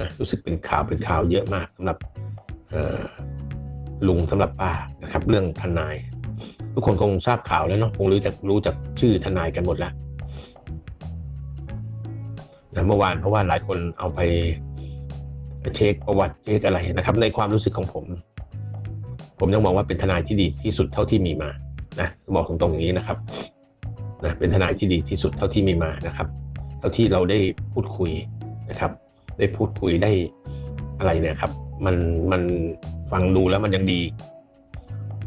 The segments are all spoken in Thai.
นะรู้สึกเป็นข่าวเป็นข่าวเยอะมากสำหรับลุงสำหรับป้านะครับ เรื่องทนาย ทุกคนคงทราบข่าวแล้วเนาะคงรู้จักรู้จักชื่อทนายกันหมดแล้วนะเมื่อวานเพราะว่าหลายคนเอาไปเช็คประวัติเช็คอะไรนะครับ ในความรู้สึกของผม ผมยังมองว่าเป็นทนายที่ดีที่สุดเท่าที่มีมานะบอกตรงๆอย่างนี้นะครับนะเป็นทนายที่ดีที่สุดเท่าที่มีมานะครับ เท่าที่เราได้พูดคุยนะครับ ได้พูดคุยได้อะไรเนี่ยครับ มันมันฟังดูแล้วมันยังดี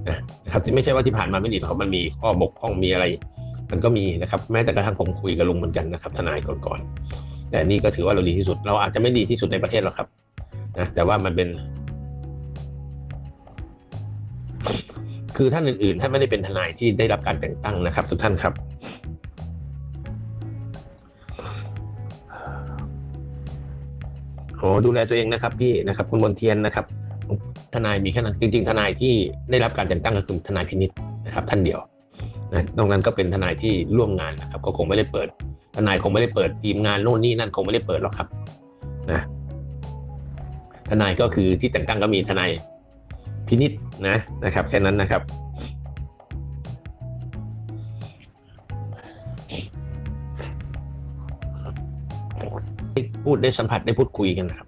นะครับที่ไม่ใช่ว่าที่ผ่านมาไม่ดีหรอกครับมันมีข้อบกพร่องมีอะไร มันก็มีนะครับ แม้แต่กระทั่งผมคุยกับลุงเหมือนกันนะครับ ทนายก่อนๆแต่นี่ก็ถือว่าเราดีที่สุด เราอาจจะไม่ดีที่สุดในประเทศหรอกครับนะแต่ว่ามันเป็น คือท่านอื่นๆท่านไม่ได้เป็นทนายที่ได้รับการแต่งตั้งนะครับ ทุกท่านครับ โอ้ดูแลตัวเองนะครับพี่นะครับคุณบนเทียนนะครับ ทนายมีแค่นั้นจริง ๆ ทนายที่ได้รับการแต่งตั้งก็คือทนายพินิษนะครับ ท่านเดียวนะนอกนั้นก็เป็นทนายที่ร่วมงานนะครับ ก็คงไม่ได้เปิด ทนายคงไม่ได้เปิดทีมงานโน่นนี่นั่นคงไม่ได้เปิดหรอกครับนะทนายก็คือที่แต่งตั้งก็มีทนายพินิษนะนะครับ แค่นั้นนะครับ พูดได้สัมผัสได้พูดคุยกันนะครับ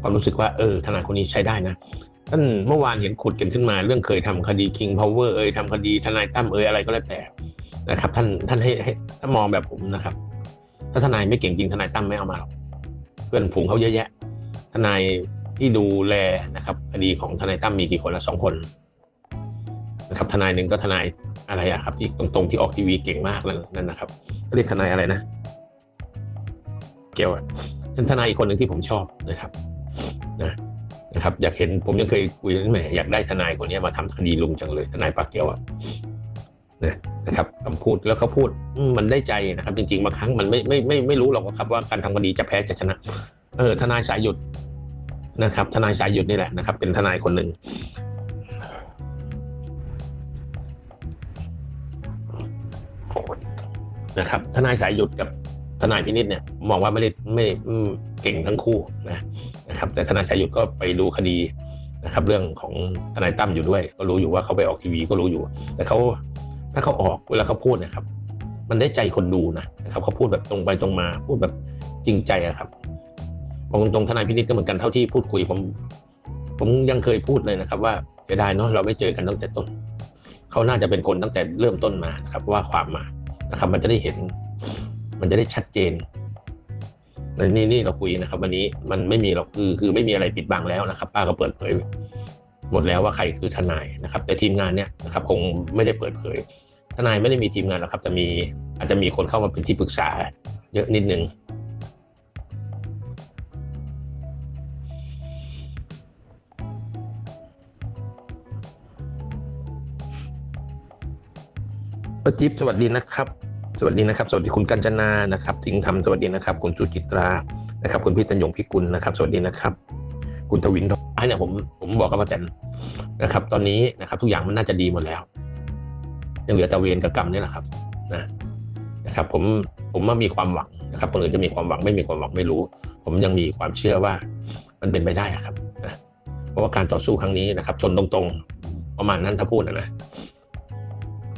ความรู้สึกว่าเออทนายคนนี้ใช้ได้นะท่านเมื่อวานเห็นขุดกันขึ้นมา เรื่องเคยทำคดี King Power เอ่ยทำคดีทนายตั้มเอ่ยอะไรก็แล้วแต่นะครับ ท่านท่านให้ให้ถ้ามองแบบผมนะครับ ถ้าทนายไม่เก่งจริงทนายตั้มไม่เอามาหรอกเพื่อนฝูงเขาเยอะแยะ ทนายที่ดูแลนะครับคดีของทนายตั้มมีกี่คนละสองคนนะครับทนายหนึ่งก็ทนายอะไรอะครับที่ตรงๆที่ออกทีวีเก่งมากนั่นนะครับเรียกทนายอะไรนะ เกี่ยวอะ เป็นทนายอีกคนหนึ่งที่ผมชอบนะครับนะนะครับอยากเห็นผมยังเคยคุยแหมอยากได้ทนายคนนี้มาทำคดีลุงจังเลยทนายปากเกียวอะนะนะครับคำพูดแล้วเขาพูดมันได้ใจนะครับ จริงๆบางครั้งมันไม่ไม่ไม่ไม่รู้หรอกครับว่าการทำคดีจะแพ้จะชนะ เออทนายสายหยุดนะครับ ทนายสายหยุดนี่แหละนะครับ เป็นทนายคนหนึ่งนะครับ ทนายสายหยุดกับ ทนายพินิษเนี่ยมองว่าไม่ได้ไม่เก่งทั้งคู่นะนะครับ แต่ทนายสายหยุดก็ไปดูคดีนะครับ เรื่องของทนายตั้มอยู่ด้วย ก็รู้อยู่ว่าเขาไปออกทีวีก็รู้อยู่ แต่เขาถ้าเขาออกเวลาเขาพูดนะครับ มันได้ใจคนดูนะนะครับเขาพูดแบบตรงไปตรงมา พูดแบบจริงใจอะครับบอกตรงๆทนายพินิษก็เหมือนกันเท่าที่พูดคุยผมผมยังเคยพูดเลยนะครับ ว่าเสียดายเนาะเราไม่เจอกันตั้งแต่ต้นเขาน่าจะเป็นคนตั้งแต่เริ่มต้นมานะครับ ว่าความมานะครับ มันจะได้เห็น มันจะได้ชัดเจนนี่นี่เราคุยนะครับ วันนี้มันไม่มีเราคือคือไม่มีอะไรปิดบังแล้วนะครับ ป้าก็เปิดเผย หมดแล้วว่าใครคือทนายนะครับ แต่ทีมงานเนี่ยนะครับคงไม่ได้เปิดเผย ทนายไม่ได้มีทีมงานหรอกครับแต่มีอาจจะมีคนเข้ามาเป็นที่ปรึกษา เยอะนิดนึงป้าจิ๊บสวัสดีนะครับ สวัสดีนะครับ สวัสดีคุณกัญจนานะครับสิงห์ธรรมสวัสดีนะครับ คุณสุจิตรานะครับ คุณพี่ตัญยงพิกุลนะครับ สวัสดีนะครับ คุณทวินทองเนี่ยผมผมบอกกับป้าแตนนะครับ ตอนนี้นะครับ ทุกอย่างมันน่าจะดีหมดแล้วยังเหลือแต่เวรกับกรรมนี่แหละครับ นะนะครับ ผมผมว่ามีความหวังนะครับคนอื่นจะมีความหวังไม่มีความหวังไม่รู้ ผมยังมีความเชื่อว่ามันเป็นไปได้ครับนะเพราะว่าการต่อสู้ครั้งนี้นะครับชนตรงๆ ประมาณนั้นถ้าพูดนะนะ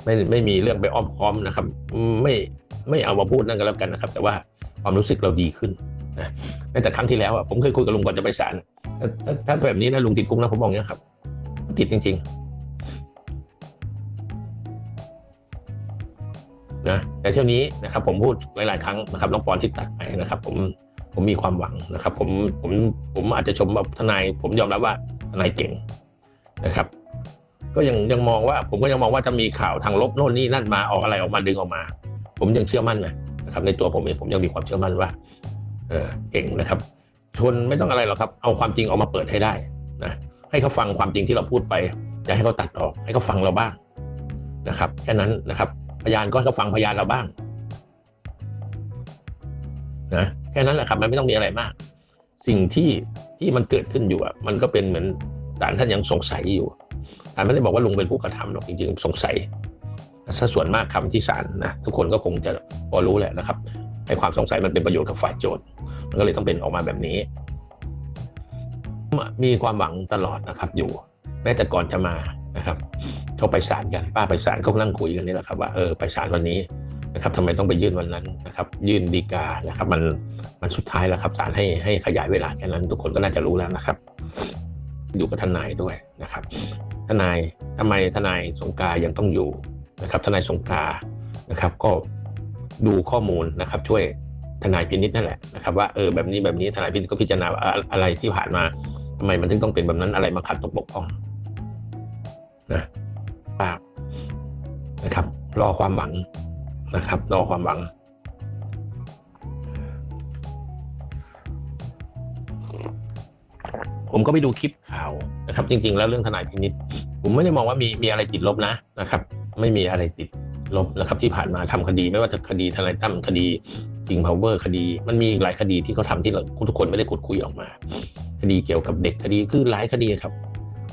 ไม่ไม่มีเรื่องไปอ้อมค้อมนะครับ ไม่ไม่เอามาพูดนั่นก็แล้วกันนะครับ แต่ว่าความรู้สึกเราดีขึ้นนะแม้แต่ครั้งที่แล้วอะผมเคยคุยกับลุงก่อนจะไปศาลถ้าถ้าแบบนี้นะลุงติดคุกนะผมบอกอย่างนี้ยครับ ติดจริง ๆ นะแต่เที่ยวนี้นะครับ ผมพูดหลาย ๆ ครั้งนะครับน้องปอนที่ตัดไปนะครับ ผมผมมีความหวังนะครับ ผมผมผมอาจจะชมว่าทนาย ผมยอมรับว่าทนายเก่งนะครับ ก็ยังยังมองว่า ผมก็ยังมองว่าจะมีข่าวทางลบโน่นนี่นั่นมาออกอะไรออกมาดึงออกมา ผมยังเชื่อมั่นนะครับ ในตัวผมเองผมยังมีความเชื่อมั่นว่า เออเก่งนะครับ ชนไม่ต้องอะไรหรอกครับ เอาความจริงออกมาเปิดให้ได้นะให้เขาฟังความจริงที่เราพูดไปอย่าให้เขาตัดออก ให้เขาฟังเราบ้างนะครับแค่นั้นนะครับ พยานก็ให้เขาฟังพยานเราบ้างนะแค่นั้นแหละครับมันไม่ต้องมีอะไรมาก สิ่งที่ที่มันเกิดขึ้นอยู่อะมันก็เป็นเหมือนศาลท่านยังสงสัยอยู่ ศาลไม่ได้บอกว่าลุงเป็นผู้กระทำหรอกจริงๆ สงสัยถ้าส่วนมากคำที่ศาลนะทุกคนก็คงจะพอรู้แหละนะครับให้ความสงสัยมันเป็นประโยชน์กับฝ่ายโจทย์ มันก็เลยต้องเป็นออกมาแบบนี้ มีความหวังตลอดนะครับ อยู่ แม้แต่ก่อนจะมานะครับเขาไปศาลกันป้าไปศาลเขาก็นั่งคุยกันนี่แหละครับว่าเออไปศาลวันนี้นะครับทำไมต้องไปยื่นวันนั้นนะครับ ยื่นดีกานะครับ มันมันสุดท้ายแล้วครับศาลให้ให้ขยายเวลาแค่นั้น ทุกคนก็น่าจะรู้แล้วนะครับ อยู่กับทนายด้วยนะครับ ทนายทำไมทนายสงการยังต้องอยู่นะครับ ทนายสงการนะครับ ก็ดูข้อมูลนะครับ ช่วยทนายพินิจนั่นแหละนะครับว่าเออแบบนี้แบบนี้ทนายพินิจก็พิจารณาอะไรที่ผ่านมาทำไมมันถึงต้องเป็นแบบนั้นอะไรมาขัดตกบกพร่องนะปากนะครับ รอความหวังนะครับ รอความหวัง ผมก็ไปดูคลิปข่าวนะครับจริง ๆ แล้วเรื่องทนายพินิษผมไม่ได้มองว่ามีมีอะไรติดลบนะนะครับ ไม่มีอะไรติดลบนะครับที่ผ่านมาทำคดีไม่ว่าจะคดีทนายตั้มคดีจิงพาวเวอร์คดี มันมีหลายคดีที่เขาทำที่เราทุกคนไม่ได้ขุดคุยออกมา คดีเกี่ยวกับเด็กคดีคือหลายคดีครับ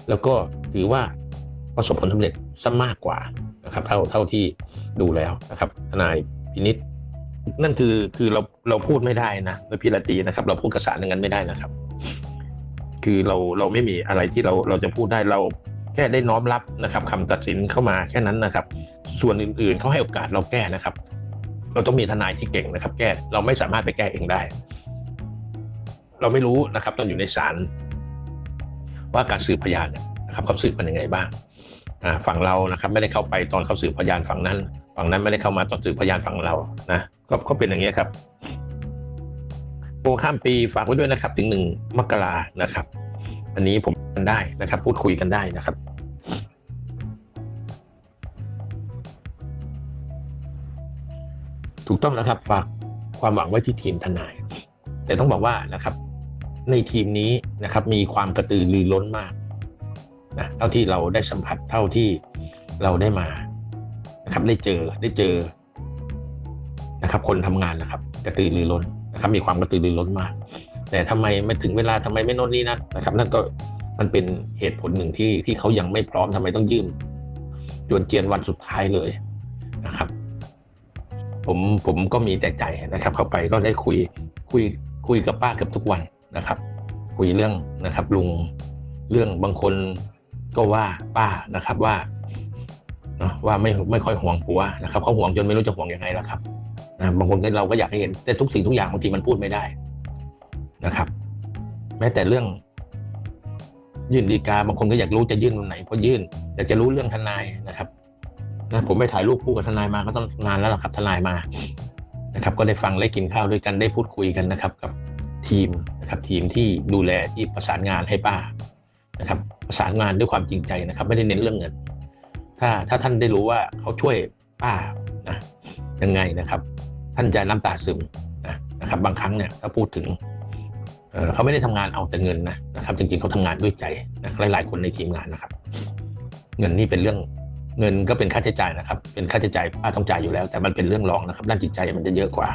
แล้วก็ถือว่าประสบผลสำเร็จซะมากกว่านะครับ เท่าเท่าที่ดูแล้วนะครับ ทนายพินิษนั่นคือคือเราเราพูดไม่ได้นะโดยพิรตีนะครับ เราพูดกระสารอย่างนั้นไม่ได้นะครับ คือเราเราไม่มีอะไรที่เราเราจะพูดได้เราแค่ได้น้อมรับนะครับคำตัดสินเข้ามาแค่นั้นนะครับ ส่วนอื่นๆเขาให้โอกาสเราแก้นะครับ เราต้องมีทนายที่เก่งนะครับ แก้เราไม่สามารถไปแก้เองได้ เราไม่รู้นะครับตอนอยู่ในศาลว่าการสืบพยานนะครับเขาสืบเป็นยังไงบ้างฝั่งเรานะครับไม่ได้เข้าไปตอนเขาสืบพยานฝั่งนั้น ฝั่งนั้นไม่ได้เข้ามาตอนสืบพยานฝั่งเรานะก็ก็เป็นอย่างนี้ครับ โปรข้ามปีฝากไว้ด้วยนะครับถึงหนึ่งมกรานะครับ อันนี้ผมกันได้นะครับ พูดคุยกันได้นะครับถูกต้องแล้วครับฝากความหวังไว้ที่ทีมทนาย แต่ต้องบอกว่านะครับ ในทีมนี้นะครับ มีความกระตือรือร้นมากนะเท่าที่เราได้สัมผัสเท่าที่เราได้มานะครับ ได้เจอได้เจอนะครับ คนทำงานนะครับ กระตือรือร้น นะครับมีความกระตือรือร้นมาก แต่ทำไมไม่ถึงเวลาทำไมไม่โน่นนี่นะนะครับ นั่นก็มันเป็นเหตุผลหนึ่งที่ที่เขายังไม่พร้อมทำไมต้องยื่นจวนเจียนวันสุดท้ายเลยนะครับ ผมผมก็มีแต่ใจนะครับ เข้าไปก็ได้คุยคุยคุยกับป้าเกือบทุกวันนะครับ คุยเรื่องนะครับ ลุงเรื่องบางคนก็ว่าป้านะครับว่าว่าไม่ไม่ค่อยห่วงผัวนะครับเขาห่วงจนไม่รู้จะห่วงยังไงแล้วครับ บางคนก็เราก็อยากให้เห็น แต่ทุกสิ่งทุกอย่างบางทีมันพูดไม่ได้นะครับ แม้แต่เรื่อง ยื่นดีกาบางคนก็อยากรู้จะยื่นตรงไหนก็ยื่นอยากจะรู้เรื่องทนายนะครับนะผมไปถ่ายรูปคู่กับทนายมาก็ต้องนานแล้วล่ะครับทนายมานะครับ ก็ได้ฟังได้กินข้าวด้วยกันได้พูดคุยกันนะครับ กับทีมนะครับ ทีมที่ดูแลที่ประสานงานให้ป้านะครับ ประสานงานด้วยความจริงใจนะครับ ไม่ได้เน้นเรื่องเงิน ถ้าถ้าท่านได้รู้ว่าเขาช่วยป้านะยังไงนะครับ ท่านจะน้ำตาซึมนะครับ บางครั้งเนี่ยถ้าพูดถึงเเขาไม่ได้ทำงานเอาแต่เงินนะนะครับ จริงๆเขาทำงานด้วยใจนะหลายๆคนในทีมงานนะครับ เงินนี่เป็นเรื่องเงินก็เป็นค่าใช้จ่ายนะครับ เป็นค่าใช้จ่ายป้าต้องจ่ายอยู่แล้ว แต่มันเป็นเรื่องรองนะครับ ด้านจิตใจมันจะเยอะกว่า